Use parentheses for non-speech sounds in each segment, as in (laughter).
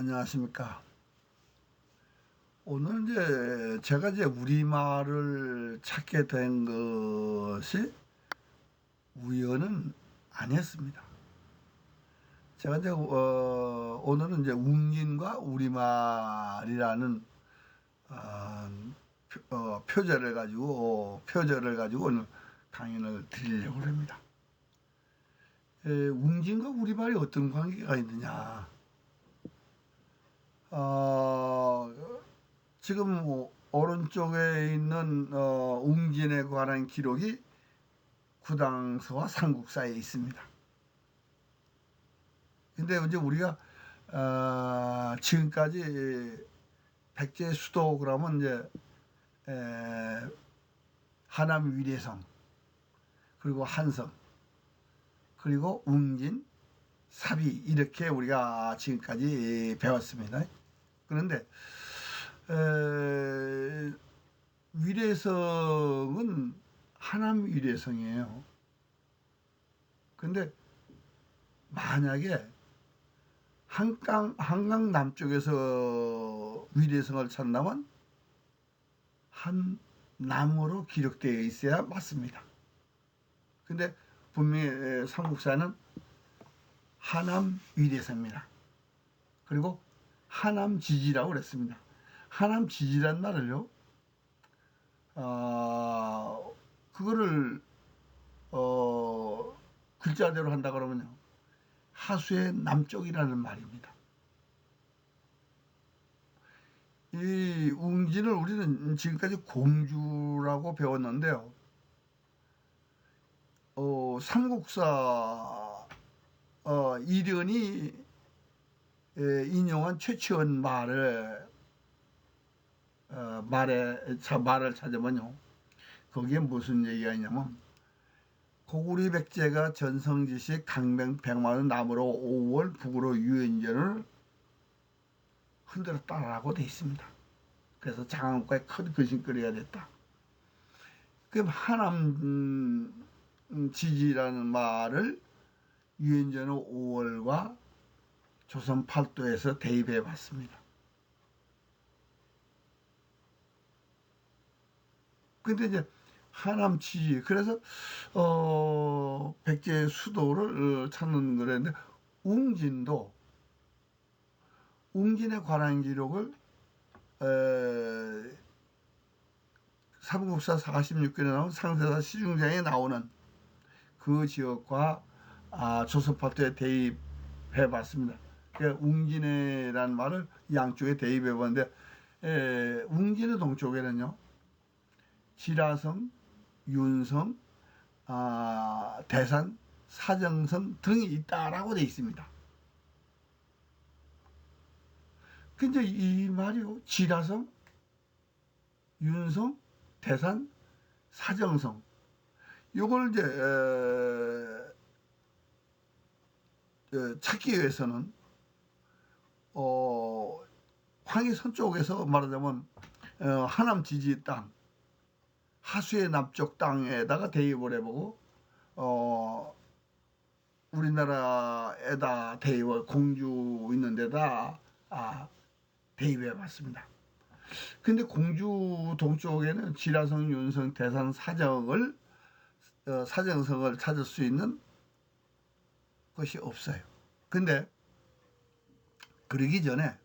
안녕하십니까. 오늘 이제 제가 이제 우리말을 찾게 된 것이 우연은 아니었습니다. 제가 이제 어, 오늘은 이제 웅진과 우리말이라는 어, 표, 어, 표절을 가지고 어, 표절을 가지고 오늘 강연을 드리려고 합니다. 에, 웅진과 우리말이 어떤 관계가 있느냐? 어, 지금 뭐 오른쪽에 있는 어, 웅진에 관한 기록이 구당서와 삼국사에 있습니다. 근데 이제 우리가 어, 지금까지 백제 수도 그러면 이제 에, 하남 위례성 그리고 한성 그리고 웅진 사비 이렇게 우리가 지금까지 배웠습니다. 그런데 에, 위례성은 하남 위례성이에요. 근데 만약에 한강 한강 남쪽에서 위례성을 찾는다면 한 남으로 기록되어 있어야 맞습니다. 근데 분명히 삼국사는 하남 위례성입니다. 그리고 하남 지지라고 그랬습니다. 하남 지지란 말을요, 어, 그거를, 어, 글자대로 한다 그러면요, 하수의 남쪽이라는 말입니다. 이 웅진을 우리는 지금까지 공주라고 배웠는데요. 어, 삼국사 어, 이련이 에, 인용한 최치원 말을 어, 말에 자, 말을 찾으면요 거기에 무슨 얘기가 있냐면 고구리 백제가 전성지시 강명 백만원 남으로 5월 북으로 유엔전을 흔들었다라고 돼 있습니다. 그래서 장안과에 큰 거신거리가 됐다. 그럼 하남 음, 지지라는 말을 유엔전후 5월과 조선 팔도에서 대입해 봤습니다. 근데 이제 하남 지지 그래서 어 백제 수도를 어, 찾는 거랬는데 웅진도 웅진에 관한 기록을 에, 삼국사 46권에 나온 상세사 시중장에 나오는 그 지역과 아, 조선파트에 대입해 봤습니다. 그러니까 웅진해라는 말을 양쪽에 대입해 봤는데 에, 웅진의 동쪽에는요 지라성, 윤성, 아, 대산, 사정성 등이 있다라고 돼 있습니다. 근데 이 말이요 지라성, 윤성, 대산, 사정성 요걸 이제 에, 에, 찾기 위해서는 어 황해선 쪽에서 말하자면 어, 하남 지지 땅 하수의 남쪽 땅에다가 대입을 해보고 어 우리나라에다 대입을 공주 있는 데다 아, 대입해 봤습니다. 근데 공주 동쪽에는 지라성, 윤성, 대산, 사정을 어, 사정성을 찾을 수 있는 것이 없어요. 근데 그러기 전에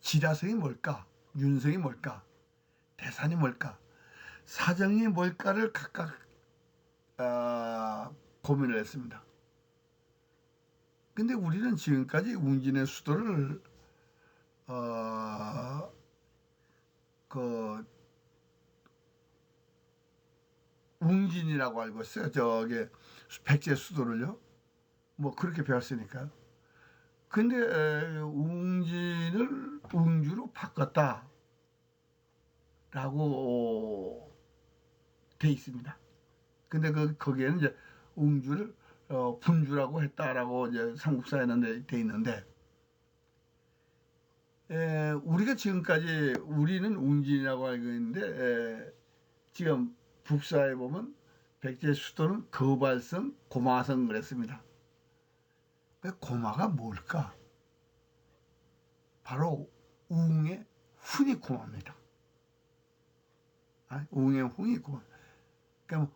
지라성이 뭘까? 윤성이 뭘까? 대산이 뭘까? 사정이 뭘까를 각각 어, 고민을 했습니다. 근데 우리는 지금까지 웅진의 수도를 어, 그 웅진이라고 알고 있어요. 저기 백제 수도를요. 뭐 그렇게 배웠으니까. 근데 에, 웅진을 웅주로 바꿨다. 라고 돼 있습니다. 근데 그 거기에는 이제 웅주를 어, 분주라고 했다라고 이제 삼국사에는 돼 있는데 에, 우리가 지금까지 우리는 웅진이라고 알고 있는데 에, 지금 북사에 보면 백제 수도는 거발성, 고마성 그랬습니다. 그 고마가 뭘까? 바로 웅의 훈이 고마입니다. 아, 웅의 훈이 고마. 그러니까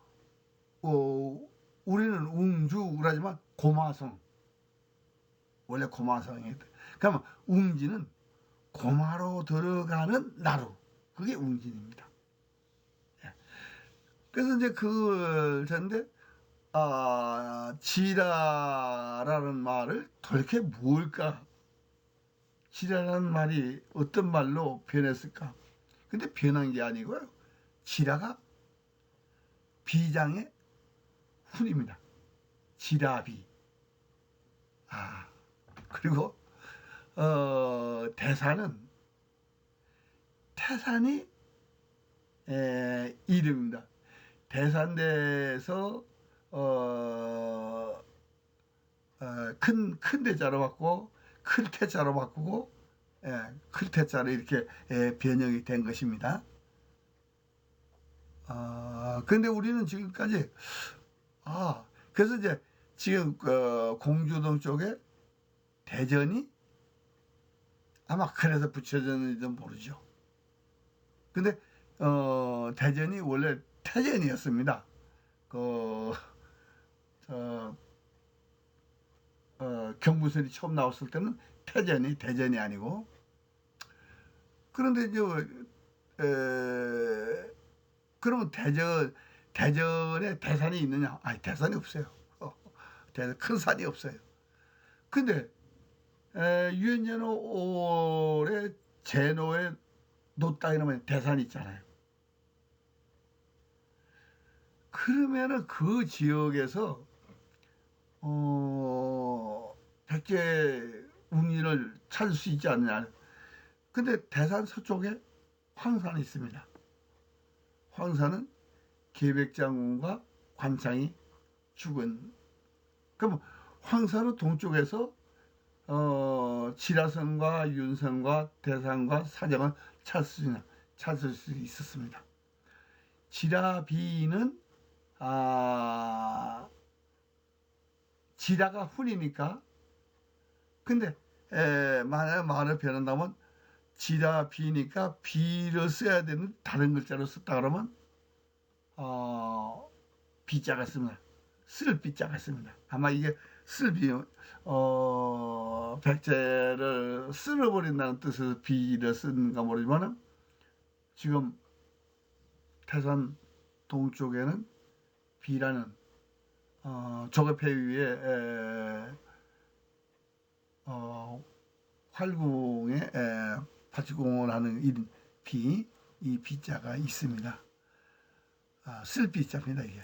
어, 우리는 웅주라지만 고마성 원래 고마성이 그러면 웅지는 고마로 들어가는 나루 그게 웅진입니다. 예. 그래서 이제 그 전데 아 지라라는 말을 도대체 뭘까? 지라라는 말이 어떤 말로 변했을까? 근데 변한 게 아니고요. 지라가 비장의 훈입니다. 지라비. 아, 그리고, 어, 대사는, 태산이, 에, 이름입니다. 대산대에서, 어, 어, 큰, 큰 대자로 바꾸고, 클 태자로 바꾸고, 예, 클 태자로 이렇게 예, 변형이 된 것입니다. 아, 근데 우리는 지금까지 아, 그래서 이제 지금 어, 공주동 쪽에 대전이 아마 그래서 붙여졌는지도 모르죠. 근데 어, 대전이 원래 태전이었습니다. 그 어, 어, 경무선이 처음 나왔을 때는 태전이 대전이 아니고 그런데 이제 에, 그러면 대전 대전에 대산이 있느냐? 아니 대산이 없어요. 어, 대산 큰 산이 없어요. 근데 유엔제노 올해 제노에 놓다 이러면 대산이 있잖아요. 그러면은 그 지역에서 어 백제 웅인을 찾을 수 있지 않느냐. 근데 대산 서쪽에 황산이 있습니다. 황산은 계백장군과 관창이 죽은 그럼 황산은 동쪽에서 어, 지라선과 윤선과 대산과 사정을 찾을 수, 있나, 찾을 수 있었습니다. 지라비는 아, 지라가 훈이니까 근데 에, 만약에 말을 변한다면 지라비니까 비를 써야 되는 다른 글자로 썼다 그러면 어, 비자가 있습니다. 쓸 비자가 있습니다. 아마 이게 쓸비 어, 백제를 쓸어버린다는 뜻에서 비를 쓴가 모르지만은 지금 태산 동쪽에는 비라는 어, 조개패 위에 에, 어, 활궁에 에, 파치공원하는 이름 비, 이 비자가 있습니다. 아, 쓸 비자입니다 이게.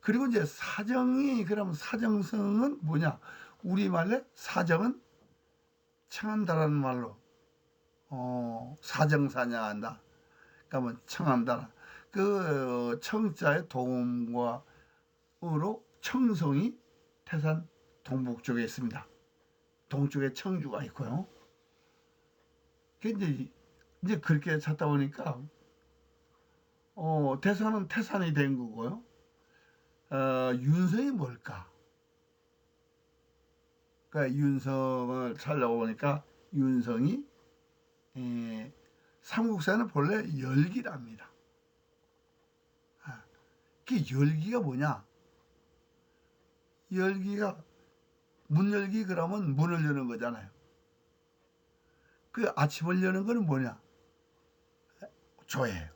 그리고 이제 사정이 그러면 사정성은 뭐냐? 우리말에 사정은 청한다라는 말로 어, 사정사냥한다. 그러면 청한다. 그 청자의 도움과 으로 청성이 태산 동북 쪽에 있습니다. 동쪽에 청주가 있고요. 이제 이제 그렇게 찾다 보니까 어, 태산은 태산이 된 거고요. 어, 윤성이 뭘까? 그러니까 윤성을 찾려고 보니까 윤성이 에, 삼국사는 본래 열기랍니다. 아, 그 열기가 뭐냐? 열기가 문 열기 그러면 문을 여는 거잖아요. 그 아침을 여는 거는 뭐냐? 조예요.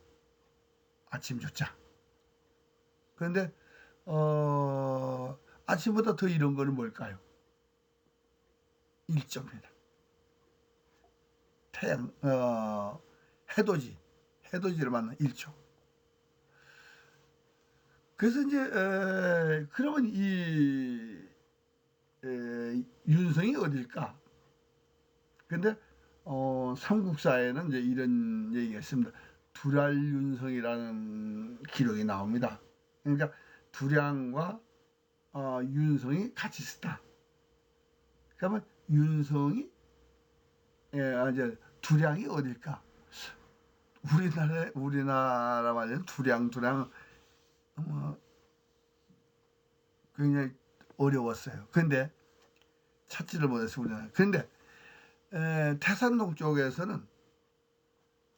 아침 조자. 그런데 어, 아침보다 더 이런 거는 뭘까요? 일조입니다. 태양, 어, 해돋이, 해돋이를 만난 일조. 그래서 이제 에, 그러면 이 에, 윤성이 어딜까? 근데 어, 삼국사에는 이제 이런 얘기가 있습니다. 두랄 윤성이라는 기록이 나옵니다. 그러니까 두량과 어, 윤성이 같이 있다. 그러면 윤성이 예, 이제 두량이 어딜까? 우리나라 우리나라 말에는 두량 두량 뭐 굉장히 어려웠어요. 근데 찾지를 못했어요. 근데 에, 태산동 쪽에서는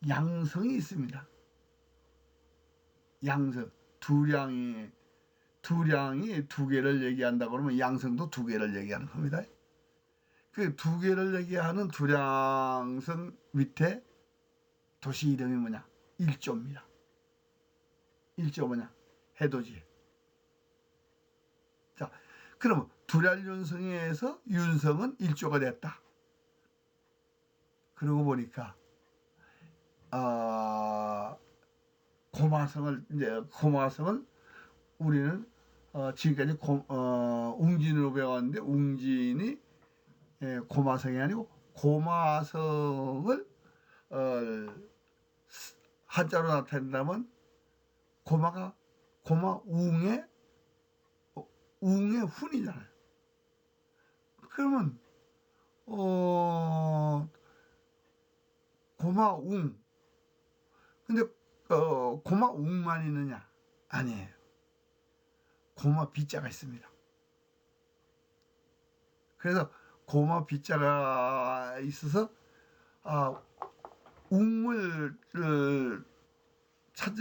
양성이 있습니다. 양성 두량이 두량이 두 개를 얘기한다 그러면 양성도 두 개를 얘기하는 겁니다. 그 두 개를 얘기하는 두량성 밑에 도시 이름이 뭐냐? 일조입니다. 일조 뭐냐? 해돋이. 자, 그러면 두랄윤성에서 윤성은 일조가 됐다. 그러고 보니까 아 고마성을 이제 고마성을 우리는 어, 지금까지 고, 어, 웅진으로 배웠는데 웅진이 예, 고마성이 아니고 고마성을 어, 한자로 나타낸다면 고마가 고마 웅의 어, 웅의 훈이잖아요. 그러면 어 고마 웅 근데 어 고마 웅만 있느냐? 아니에요. 고마 비자가 있습니다. 그래서 고마 비자가 있어서 아 웅을 찾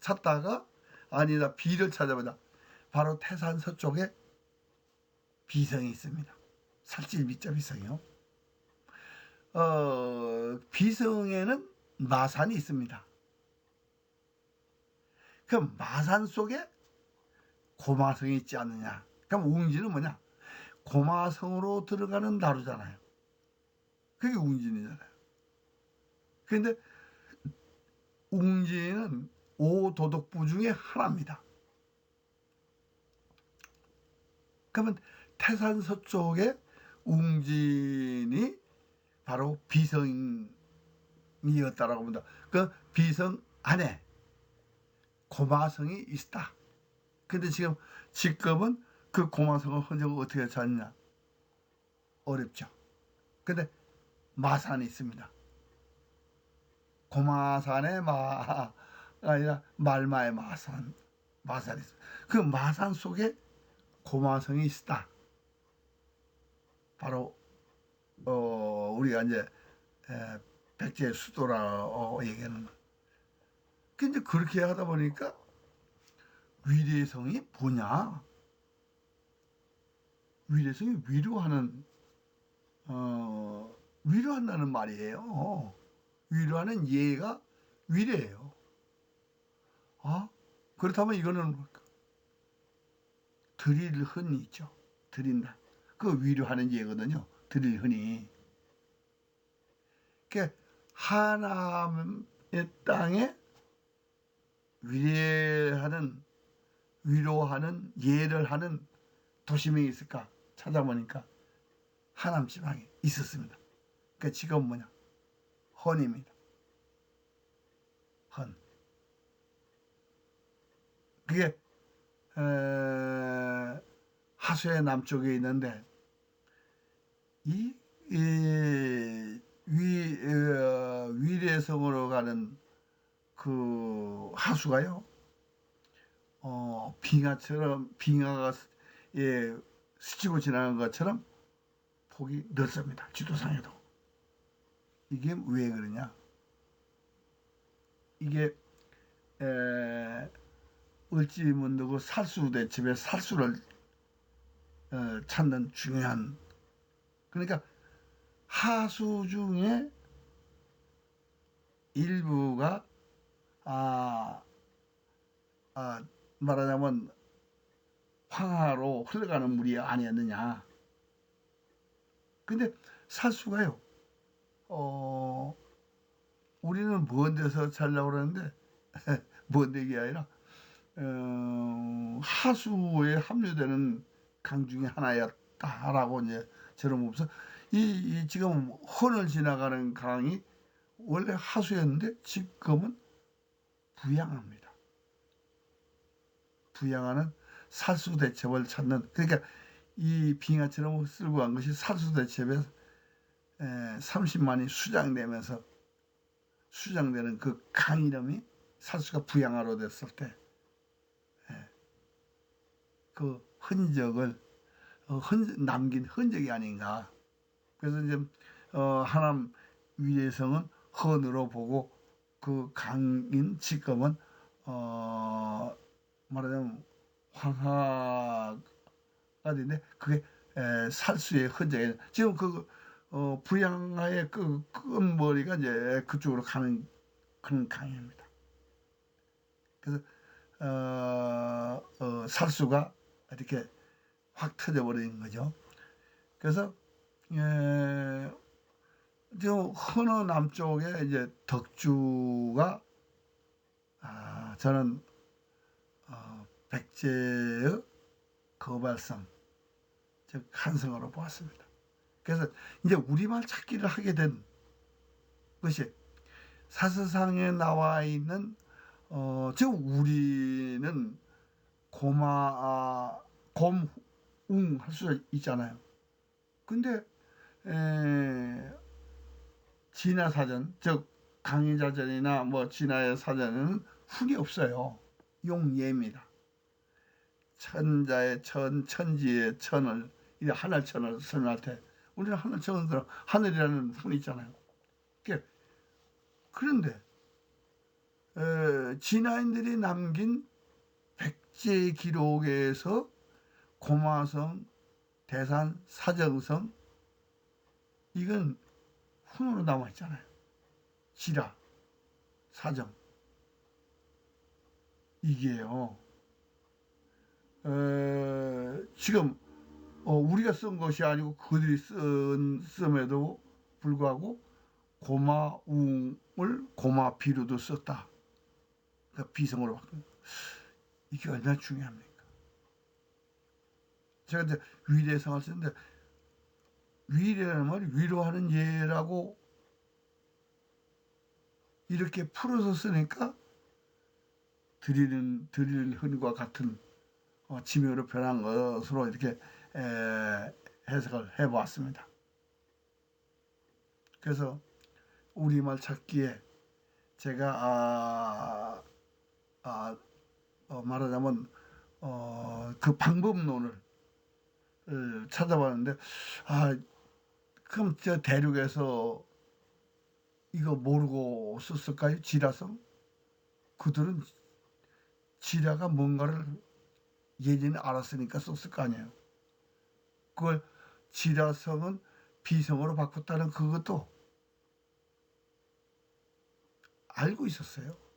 찾다가 아니다 비를 찾아보자. 바로 태산 서쪽에 비성이 있습니다. 살찔 비자 비성이요. 어 비성에는 마산이 있습니다. 그럼 마산 속에 고마성이 있지 않느냐? 그럼 웅진은 뭐냐? 고마성으로 들어가는 나루잖아요. 그게 웅진이잖아요. 그런데 웅진은 오도덕부 중에 하나입니다. 그러면 태산 서쪽에 웅진이 바로 비성이었다라고 본다. 그 비성 안에 고마성이 있다. 근데 지금 지금은 그 고마성의 흔적을 어떻게 찾느냐? 어렵죠. 근데 마산이 있습니다. 고마산의 마 아니라 말마의 마산 마산이 있습니다. 그 마산 속에 고마성이 있다. 바로 어 우리가 이제 에, 백제 수도라 어, 얘기하는. 근데 그렇게 하다 보니까 위례성이 뭐냐? 위례성이 위로하는 어 위로한다는 말이에요. 위로하는 예가 위례예요. 아 그렇다면 이거는? 드릴 흔이 있죠. 드린다. 그 위로하는 예거든요. 드릴 흔이. 그 하나의 땅에 위례하는 위로하는 예를 하는 도시명이 있을까 찾아보니까 하남 지방에 있었습니다. 그 지금 뭐냐 헌입니다. 헌. 그게 에, 하수의 남쪽에 있는데 이, 이 위, 어, 위례성으로 가는 그 하수가요. 어, 빙하처럼 빙하가 예, 스치고 지나간 것처럼 폭이 넓습니다. 지도상에도. 이게 왜 그러냐? 이게 에, 을지문두고 살수대첩에 살수를 어, 찾는 중요한 그러니까 하수 중에 일부가 아, 아 말하자면 황하로 흘러가는 물이 아니었느냐. 근데 살수가요. 어 우리는 먼 데서 살려고 그러는데 (laughs) 먼 데가 아니라 어, 하수에 합류되는 강 중에 하나였다라고 이제 보면서 이, 이 지금 헌을 지나가는 강이 원래 하수였는데 지금은 부양합니다. 부양하는 살수 대첩을 찾는 그러니까 이 빙하처럼 쓸고 간 것이 살수 대첩에 30만이 수장되면서 수장되는 그 강 이름이 살수가 부양하로 됐을 때 그 흔적을 어, 흔, 남긴 흔적이 아닌가. 그래서 이제 어, 하남 위례성은 헌으로 보고 그 강인 지금은 어, 말하자면 황하가 되는데 그게 에, 살수의 흔적이 지금 그 어, 부양하의 그 끝머리가 이제 그쪽으로 가는 그런 강입니다. 그래서 어, 어, 살수가 이렇게 확 터져버리는 거죠. 그래서 예, 저 헌어 남쪽에 이제 덕주가 아, 저는 어, 백제의 거발성 즉 한성어로 보았습니다. 그래서 이제 우리말 찾기를 하게 된 것이 사서상에 나와 있는 어, 즉 우리는 고마 아, 곰웅 할 수 있잖아요. 근데 에, 진화 사전 즉 강의자전이나 뭐 진화의 사전에는 훈이 없어요. 용예입니다. 천자의 천, 천지의 천을 이 하늘천을 설명할 때 우리는 하늘천을 들어 하늘이라는 훈이 있잖아요. 그런데 에, 진화인들이 남긴 백제 기록에서 고마성, 대산, 사정성 이건 훈으로 남아 있잖아요. 지라, 사정 이게요. 에, 지금 어, 우리가 쓴 것이 아니고 그들이 쓴 씀에도 불구하고 고마웅을 고마비로도 썼다. 그러니까 비성으로 바꾼. 이게 얼마나 중요합니까? 제가 이제 위례성을 쓰는데 위례라는 말이 위로하는 예라고 이렇게 풀어서 쓰니까 드리는 드릴 흔과 같은 어, 지묘로 변한 것으로 이렇게 에, 해석을 해보았습니다. 그래서 우리말 찾기에 제가 아, 아, 어, 말하자면 어, 그 방법론을 을 찾아봤는데 아 그럼 저 대륙에서 이거 모르고 썼을까요? 지라성? 그들은 지라가 뭔가를 예전에 알았으니까 썼을 거 아니에요. 그걸 지라성은 비성으로 바꿨다는 그것도 알고 있었어요.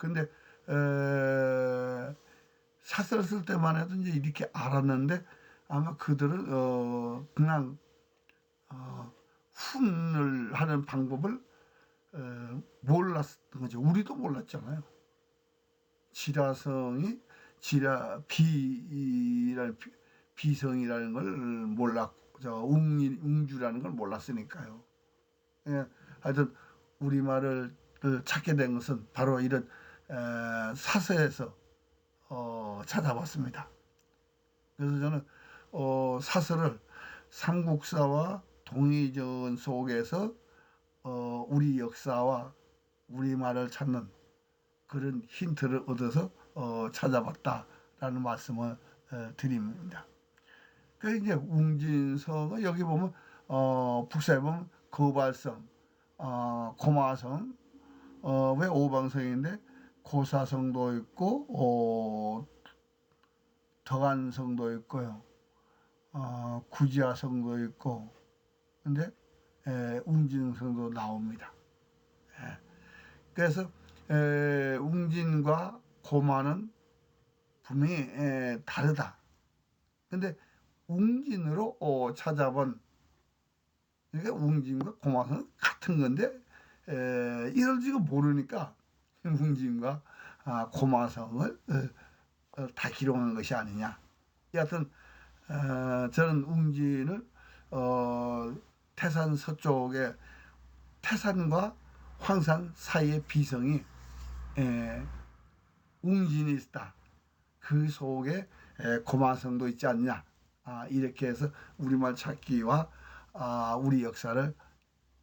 근데 에, 사설을 쓸 때만 해도 이제 이렇게 알았는데 아마 그들은 어, 그냥 어, 훈을 하는 방법을 어, 몰랐던 거죠. 우리도 몰랐잖아요. 지라성이 지라 비라는 비- 비성이라는 걸 몰랐고 저 웅이 웅주라는 걸 몰랐으니까요. 예, 하여튼 우리 말을 찾게 된 것은 바로 이런 에, 사서에서 어, 찾아봤습니다. 그래서 저는 어, 사서를 삼국사와 동의전 속에서 어, 우리 역사와 우리 말을 찾는 그런 힌트를 얻어서 어, 찾아봤다라는 말씀을 어, 드립니다. 그 이제 웅진성은 여기 보면 어, 북사에 보면 거발성, 어, 고마성, 어, 왜 오방성인데 고사성도 있고 어, 덕안성도 있고요. 어, 구지하성도 있고 근데 에, 웅진성도 나옵니다. 예. 그래서 에, 웅진과 고마는 분명히 에, 다르다. 근데 웅진으로 어, 찾아본 그러니까 웅진과 고마는 같은 건데 에, 이걸 지금 모르니까 웅진과 아, 고마성을 어, 어, 다 기록한 것이 아니냐. 여하튼 어, 저는 웅진을 어, 태산 서쪽에 태산과 황산 사이의 비성이 에, 웅진이 있다. 그 속에 에, 고마성도 있지 않냐. 아, 이렇게 해서 우리말 찾기와 아, 우리 역사를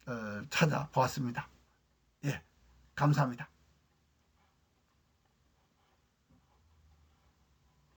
어, 찾아보았습니다. 예, 감사합니다.